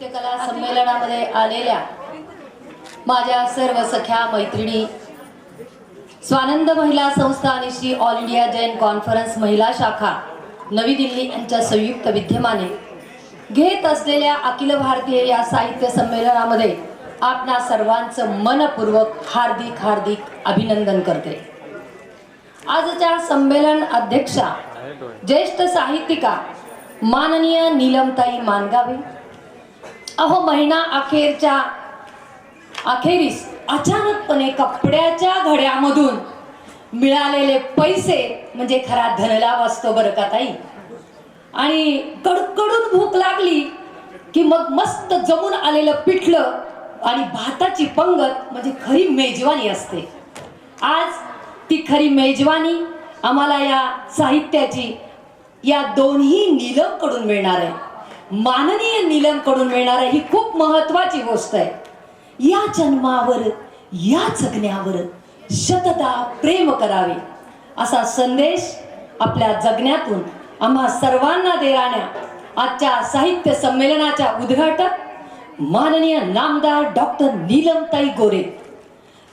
नृत्यकला संमेलनामध्ये आलेल्या माझ्या सर्व सख्या मैत्रिणी स्वानंद महिला संस्था आणि Shri all India Jain conference महिला शाखा नवी दिल्ली यांच्या संयुक्त विद्यमाने घेत असलेल्या अखिल भारतीय या साहित्य संमेलनामध्ये आपणा सर्वांचं मनपूर्वक हार्दिक हार्दिक अभिनंदन करते. आजच्या संमेलन अध्यक्षा ज्येष्ठ साहित्यिका माननीय नीलमताई मानगावे अहो महिना अखेरच्या अखेरीस अचानकपणे कपड्याच्या घड्यामधून मिळालेले पैसे म्हणजे खरा धनलाभ असतो बरं का ताई. आणि कडकडून भूक लागली की मग मस्त जमून आलेलं पिठलं आणि भाताची पंगत म्हणजे खरी मेजवानी असते. आज ती खरी मेजवानी आम्हाला या साहित्याची या दोन्ही नीलमकडून मिळणार आहे. माननीय नीलमकडून मिळणार ही खूप महत्वाची गोष्ट आहे. या जन्मावर या जगण्यावर शतदा प्रेम करावे असा संदेश आपल्या जगण्यातून आम्हा सर्वांना देणाऱ्या आजच्या साहित्य संमेलनाच्या उद्घाटक माननीय नामदार डॉक्टर नीलमताई गोरे.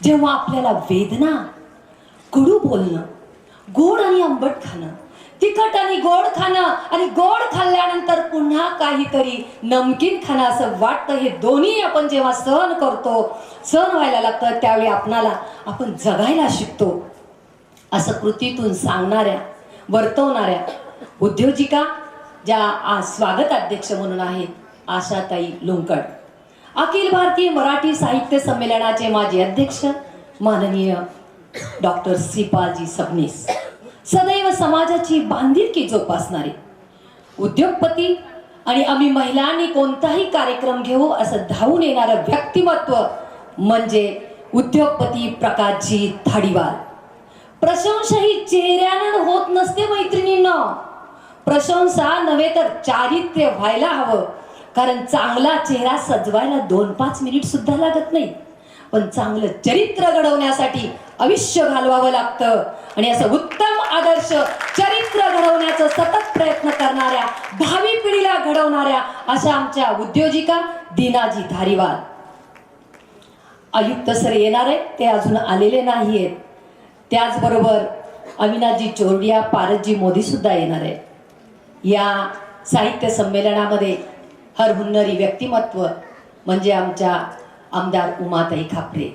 जेव्हा आपल्याला वेदना कडू बोलणं गोड आणि आंबट खाणं तिखट आणि गोड खाणं आणि गोड ना काहीतरी नमकीन खाणं असं वाटतं. हे दोन्ही आपण जेव्हा सहन करतो सहन व्हायला लागतं त्यावेळी आपणाला आपण जगायला शिकतो. असं कृतीतून सांगणाऱ्या वर्तवणाऱ्या उद्योजिका ज्या आज स्वागत अध्यक्ष म्हणून आहेत आशाताई लोंकड अखिल भारतीय मराठी साहित्य संमेलनाचे माजी अध्यक्ष माननीय डॉक्टर श्रीपालजी सबनीस. सदैव समाजाची बांधिलकी जोपासणारे उद्योगपती आणि आम्ही महिलांनी कोणताही कार्यक्रम घेऊ असं धावून येणारं व्यक्तिमत्व म्हणजे उद्योगपती प्रकाशजी धाडीवाल प्रशंसा ही चेहऱ्यानं होत नसते मैत्रिणींना. प्रशंसा नव्हे तर चारित्र्य व्हायला हवं. कारण चांगला चेहरा सजवायला दोन पाच मिनिट सुद्धा लागत नाही. पण चांगलं चरित्र घडवण्यासाठी आयुष्य घालवावं लागतं. आणि असं उत्तम आदर्श चरित्र घडवण्याचं सतत प्रयत्न करणाऱ्या भावी पिढीला घडवणाऱ्या अशा आमच्या उद्योजिका दिनाजी धारीवाल. आयुक्त सर येणार आहे ते अजून आलेले नाही आहेत त्याचबरोबर अविनाजी चोरडिया पारसजी मोदी सुद्धा येणार आहे या साहित्य संमेलनामध्ये हरहुन्नरी व्यक्तिमत्व म्हणजे आमच्या आमदार उमाताई खापरे.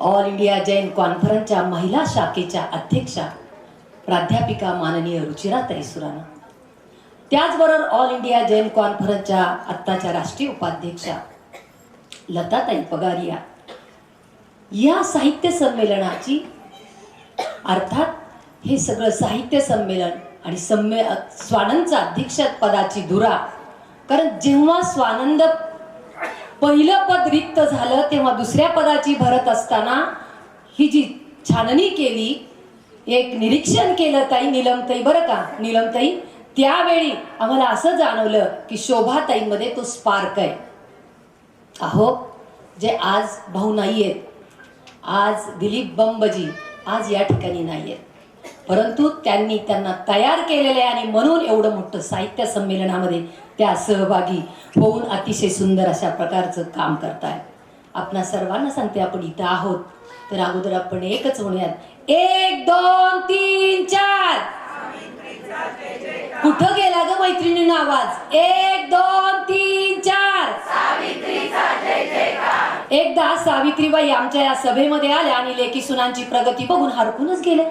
ऑल इंडिया जैन कॉन्फरन्सच्या महिला शाखेच्या अध्यक्षा प्राध्यापिका माननीय रुचिराताई सुराणा. त्याचबरोबर ऑल इंडिया जैन कॉन्फरन्सच्या आत्ताच्या राष्ट्रीय उपाध्यक्षा लताताई पगारिया. या साहित्य संमेलनाची अर्थात हे सगळं साहित्य संमेलन आणि संमे स्वानंदचा अध्यक्षपदाची धुरा. कारण जेव्हा स्वानंद पहिलं पद रिक्त झालं तेव्हा दुसऱ्या पदाची भरत असताना ही जी छाननी केली एक निरीक्षण केलं ताई निलमताई बरं का? निलमताई त्यावेळी आम्हाला असं जाणवलं की शोभाताईमध्ये तो स्पार्क आहे. अहो जे आज भाऊ नाही आहेत आज दिलीप बंबजी आज या ठिकाणी नाही आहेत परंतु त्यांनी त्यांना तयार केलेले आणि म्हणून एवढं मोठं साहित्य संमेलनामध्ये त्या सहभागी होऊन अतिशय सुंदर अशा प्रकारचं काम करताय. आपणा सर्वांना सांगते आपण इथं आहोत. तर अगोदर आपण एकच म्हणूयात. एक दोन तीन चार. कुठं गेला ग मैत्रिणीनं आवाज? एक दोन तीन चार. एकदा सावित्रीबाई आमच्या या सभेमध्ये आल्या आणि लेखी सुनांची प्रगती बघून हरकूनच गेल्या.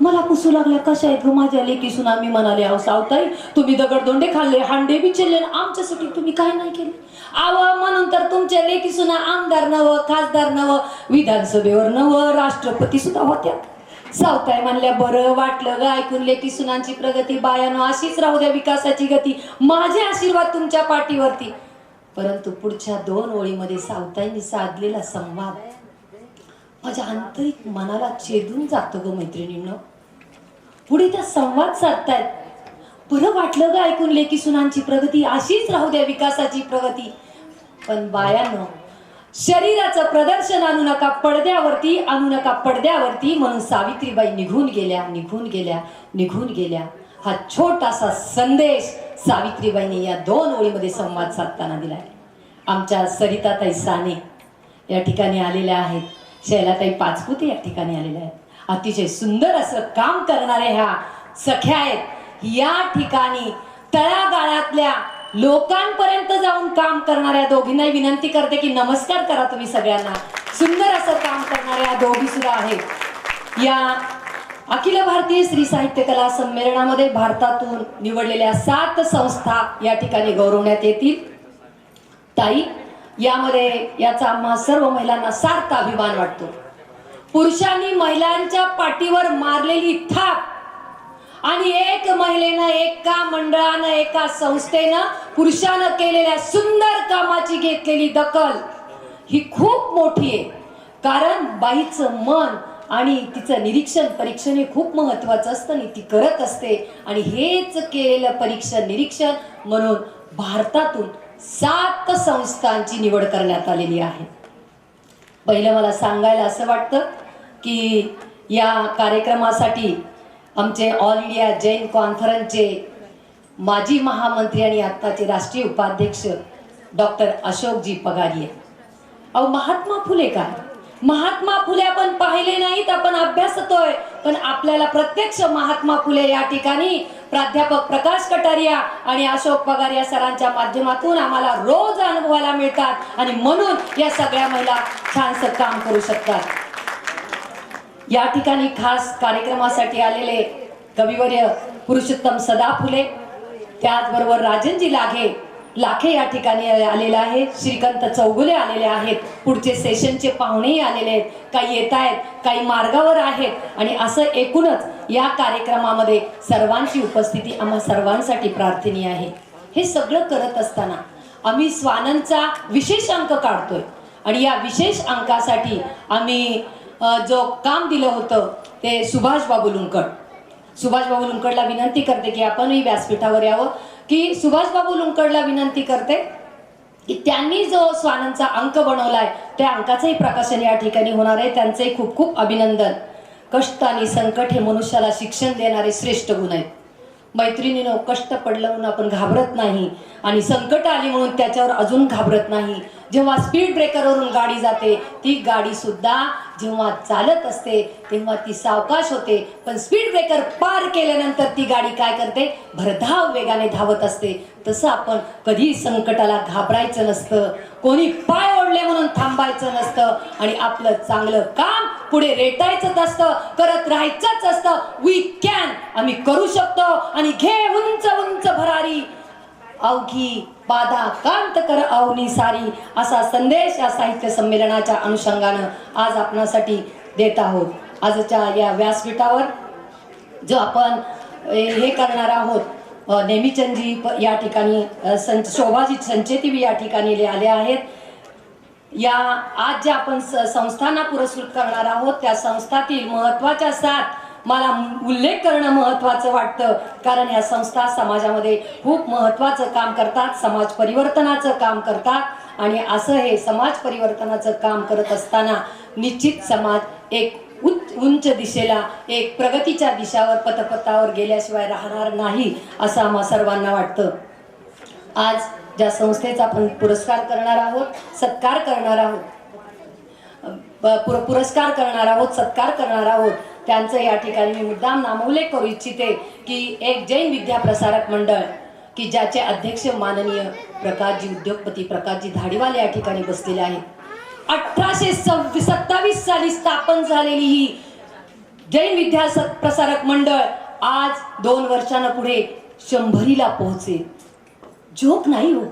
मला पुसू लागल्या कशा आहेत ग माझ्या लेकी सुना मी म्हणाले अहो सावताई तुम्ही दगडदोंडे खाल्ले हांडे बिचरले आमच्यासाठी तुम्ही काय नाही केले? आव म्हणून तर तुमच्या लेकी सुना आमदार नव खासदार नव विधानसभेवर नव राष्ट्रपती सुद्धा होत्या. सावताय म्हणल्या बरं वाटलं ग ऐकून लेकी सुनांची प्रगती बायानो अशीच राहू द्या विकासाची गती माझे आशीर्वाद तुमच्या पाठीवरती. परंतु पुढच्या दोन ओळीमध्ये सावताईंनी साधलेला संवाद माझ्या आंतरिक मनाला छेदून जातो ग मैत्रिणींनो. पुढे त्या संवाद साधतायत. बरं वाटलं ग ऐकून लेकी सुनांची प्रगती अशीच राहू द्या विकासाची प्रगती. पण बायानं शरीराचं प्रदर्शन आणू नका पडद्यावरती आणू नका पडद्यावरती म्हणून सावित्रीबाई निघून गेल्या निघून गेल्या निघून गेल्या. हा छोटासा संदेश सावित्रीबाईने या दोन ओळीमध्ये संवाद साधताना दिलाय. आमच्या सरिताताई साने या ठिकाणी आलेल्या आहेत. शैलाताई पाचपुते या ठिकाणी आलेल्या आहेत. अतिशय सुंदर असं काम करणाऱ्या ह्या सख्या आहेत. या ठिकाणी तळागाळातल्या लोकांपर्यंत जाऊन काम करणाऱ्या दोघींनाही विनंती करते की नमस्कार करा तुम्ही सगळ्यांना. सुंदर असं काम करणाऱ्या दोघी सुद्धा आहेत. या अखिल भारतीय स्त्री साहित्य कला संमेलनामध्ये भारतातून निवडलेल्या सात संस्था या ठिकाणी गौरवण्यात येतील. ताई यामध्ये याचा आम्हा सर्व महिलांना सार्थ अभिमान वाटतो. पुरुषांनी महिलांच्या पाठीवर मारलेली थाप आणि एक महिलेनं एका मंडळानं एका संस्थेनं पुरुषानं केलेल्या सुंदर कामाची घेतलेली दखल ही खूप मोठी आहे. कारण बाईचं मन आणि तिचं निरीक्षण परीक्षण हे खूप महत्वाचं असतं आणि ती करत असते. आणि हेच केलेलं परीक्षण निरीक्षण म्हणून भारतातून सात संस्थांची निवड करण्यात आलेली आहे. पहिलं मला सांगायला असं वाटतं की या कार्यक्रमासाठी आमचे ऑल इंडिया जैन कॉन्फरन्सचे माजी महामंत्री आणि आत्ताचे राष्ट्रीय उपाध्यक्ष डॉक्टर अशोकजी पगारिये. अहो महात्मा फुले काय महात्मा फुले आपण पाहिले नाहीत आपण अभ्यासतोय पण आपल्याला प्रत्यक्ष महात्मा फुले या ठिकाणी प्राध्यापक प्रकाश कटारिया आणि अशोक पगार या सरांच्या माध्यमातून आम्हाला रोज अनुभवायला मिळतात आणि म्हणून या सगळ्या महिला छानसं काम करू शकतात. या ठिकाणी खास कार्यक्रमासाठी आलेले कविवर्य पुरुषोत्तम सदा फुले त्याचबरोबर राजनजी लागे लाखे या ठिकाणी आलेला आहे. श्रीकांत चौगुले आलेले आहेत. पुढचे सेशनचे पाहुणेही आलेले आहेत. काही येत आहेत काही मार्गावर आहेत. आणि असं एकूणच या कार्यक्रमामध्ये सर्वांची उपस्थिती आम्हा सर्वांसाठी प्रार्थनीय आहे. हे सगळं करत असताना आम्ही स्वानंदचा विशेष अंक काढतोय. आणि या विशेष अंकासाठी आम्ही जो काम दिलं होतं ते सुभाष बाबू लुंकड. सुभाष बाबू लुंकडला विनंती करते की आपणही व्यासपीठावर यावं. की सुभाषबाबू लुंकडला विनंती करते की त्यांनी जो स्वानंदचा अंक बनवलाय त्या अंकाचंही प्रकाशन या ठिकाणी होणार आहे. त्यांचंही खूप खूप अभिनंदन. कष्ट आणि संकट हे मनुष्याला शिक्षण देणारे श्रेष्ठ गुण आहेत. मैत्रिणीनं कष्ट पडलं म्हणून आपण घाबरत नाही आणि संकट आली म्हणून त्याच्यावर अजून घाबरत नाही. जेव्हा स्पीड ब्रेकरवरून गाडी जाते ती गाडी सुद्धा जेव्हा चालत असते तेव्हा ती सावकाश होते. पण स्पीड ब्रेकर पार केल्यानंतर ती गाडी काय करते? भरधाव वेगाने धावत असते. तसं आपण कधी संकटाला घाबरायचं नसतं. कोणी पाय ओढले म्हणून थांबायचं नसतं. आणि आपलं चांगलं काम पुढे रेटायचंच असतं. करत राहायचंच असतं. वी कॅन आम्ही करू शकतो. आणि घे उंच उंच भरारी. अवघी बाधा कांत कर अवनी सारी असा संदेश या साहित्य संमेलनाच्या अनुषंगानं आज आपणासाठी देत आहोत. आजच्या या व्यासपीठावर जो आपण हे करणार आहोत नेमीचंदजी प- या ठिकाणी सं संच शोभाजी संचेती या ठिकाणी आले आहेत. या आज ज्या आपण स- संस्थांना पुरस्कृत करणार आहोत त्या संस्थातील महत्त्वाच्या सात मला उल्लेख करणं महत्वाचं वाटतं. कारण या संस्था समाजामध्ये खूप महत्वाचं काम करतात समाज परिवर्तनाचं काम करतात आणि असं हे समाज परिवर्तनाचं काम करत असताना निश्चित समाज एक उच्च उंच दिशेला एक प्रगतीच्या दिशावर पथपथावर गेल्याशिवाय राहणार नाही असं आम्हा सर्वांना वाटतं. आज ज्या संस्थेचा आपण पुरस्कार करणार आहोत सत्कार करणार आहोत पुर- पुरस्कार करणार आहोत सत्कार करणार आहोत त्यांचं या ठिकाणी मी मुद्दाम नामोल्लेख करू इच्छिते की एक जैन विद्या प्रसारक मंडळ की ज्याचे अध्यक्ष माननीय प्रकाशजी उद्योगपती प्रकाशजी धाडीवाले या ठिकाणी बसलेले आहेत. अठराशे सव्वीस सत्तावीस साली स्थापन झालेली ही जैन विद्या प्रसारक मंडळ आज दोन वर्षानं पुढे शंभरीला पोहोचेल. जोक नाही हो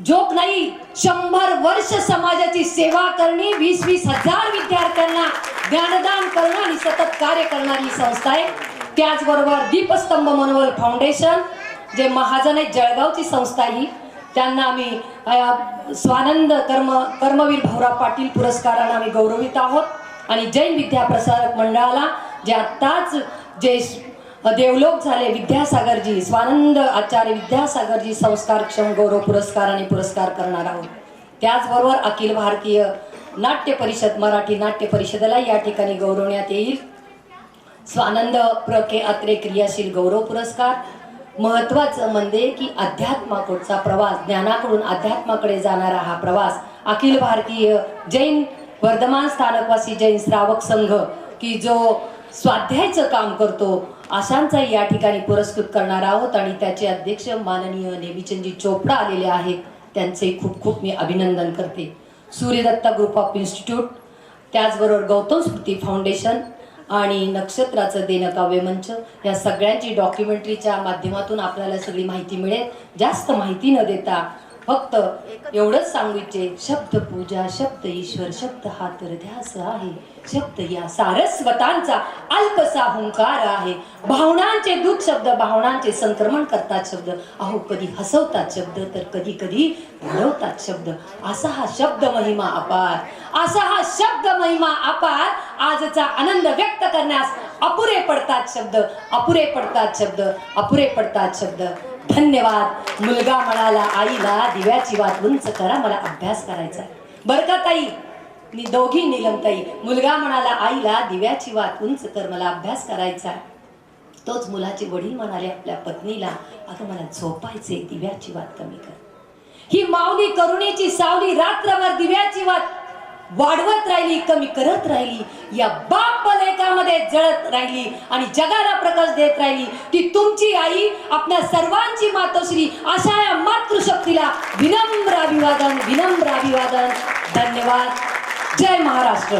जोक नाही शंभर वर्ष समाजाची सेवा करणे वीस वीस हजार विद्यार्थ्यांना ज्ञानदान करणं आणि सतत कार्य करणारी संस्था आहे. त्याचबरोबर दीपस्तंभ मनोबल फाउंडेशन जे महाजन आहे जळगावची संस्था ही त्यांना आम्ही स्वानंद कर्म कर्मवीर भाऊराव पाटील पुरस्कारानं आम्ही गौरवित आहोत. आणि जैन विद्या प्रसारक मंडळाला जे आत्ताच जे देवलोक झाले विद्यासागरजी स्वानंद आचार्य विद्यासागरजी संस्कारक्षम गौरव पुरस्काराने पुरस्कार करणार आहोत. त्याचबरोबर अखिल भारतीय नाट्य परिषद मराठी नाट्य परिषदेला या ठिकाणी गौरवण्यात येईल. स्वानंद प्र. के. अत्रे क्रियाशील गौरव पुरस्कार. महत्वाचं म्हणजे की अध्यात्माकडचा प्रवास ज्ञानाकडून अध्यात्माकडे जाणारा हा प्रवास. अखिल भारतीय जैन वर्धमान स्थानकवासी जैन श्रावक संघ की जो स्वाध्यायाचं काम करतो. अशांचा या ठिकाणी पुरस्कृत करणार आहोत आणि त्याचे अध्यक्ष माननीय नेमीचंदजी चोपडा आलेले आहेत. त्यांचे खूप खूप मी अभिनंदन करते. सूर्यदत्ता ग्रुप ऑफ इन्स्टिट्यूट त्याचबरोबर गौतम स्मृती फाउंडेशन आणि नक्षत्राचं देणं मंच या सगळ्यांची डॉक्युमेंटरीच्या माध्यमातून आपल्याला सगळी माहिती मिळेल. जास्त माहिती न देता फक्त एवढंच सांगू इच्छे शब्द पूजा शब्द ईश्वर शब्द हा तर ध्यास आहे. शब्द या सारस्वतांचा अल्पसा हुंकार आहे. भावनांचे दूत शब्द भावनांचे संक्रमण करतात शब्द. अहो कधी हसवतात शब्द तर कधी कधी रडवतात शब्द. असा हा शब्द महिमा अपार. असा हा शब्द महिमा अपार. आजचा आनंद व्यक्त करण्यास अपुरे पडतात शब्द. अपुरे पडतात शब्द. अपुरे पडतात शब्द. धन्यवाद. मुलगा म्हणाला आईला दिव्याची वात उंच करा मला अभ्यास करायचा बर बरं का ताई? मी दोघी निलमताई मुलगा म्हणाला आईला दिव्याची वात उंच कर मला अभ्यास करायचा तोच मुलाचे वडील म्हणाले आपल्या पत्नीला अगं मला झोपायचे दिव्याची वात कमी कर. ही माऊली करुणेची सावली रात्रभर दिव्याची वात वाढवत राहिली कमी करत राहिली या बाप लेखामध्ये जळत राहिली आणि जगाला प्रकाश देत राहिली. ती तुमची आई आपल्या सर्वांची मातोश्री अशा या मातृशक्तीला विनम्र अभिवादन विनम्र अभिवादन. धन्यवाद. जय महाराष्ट्र.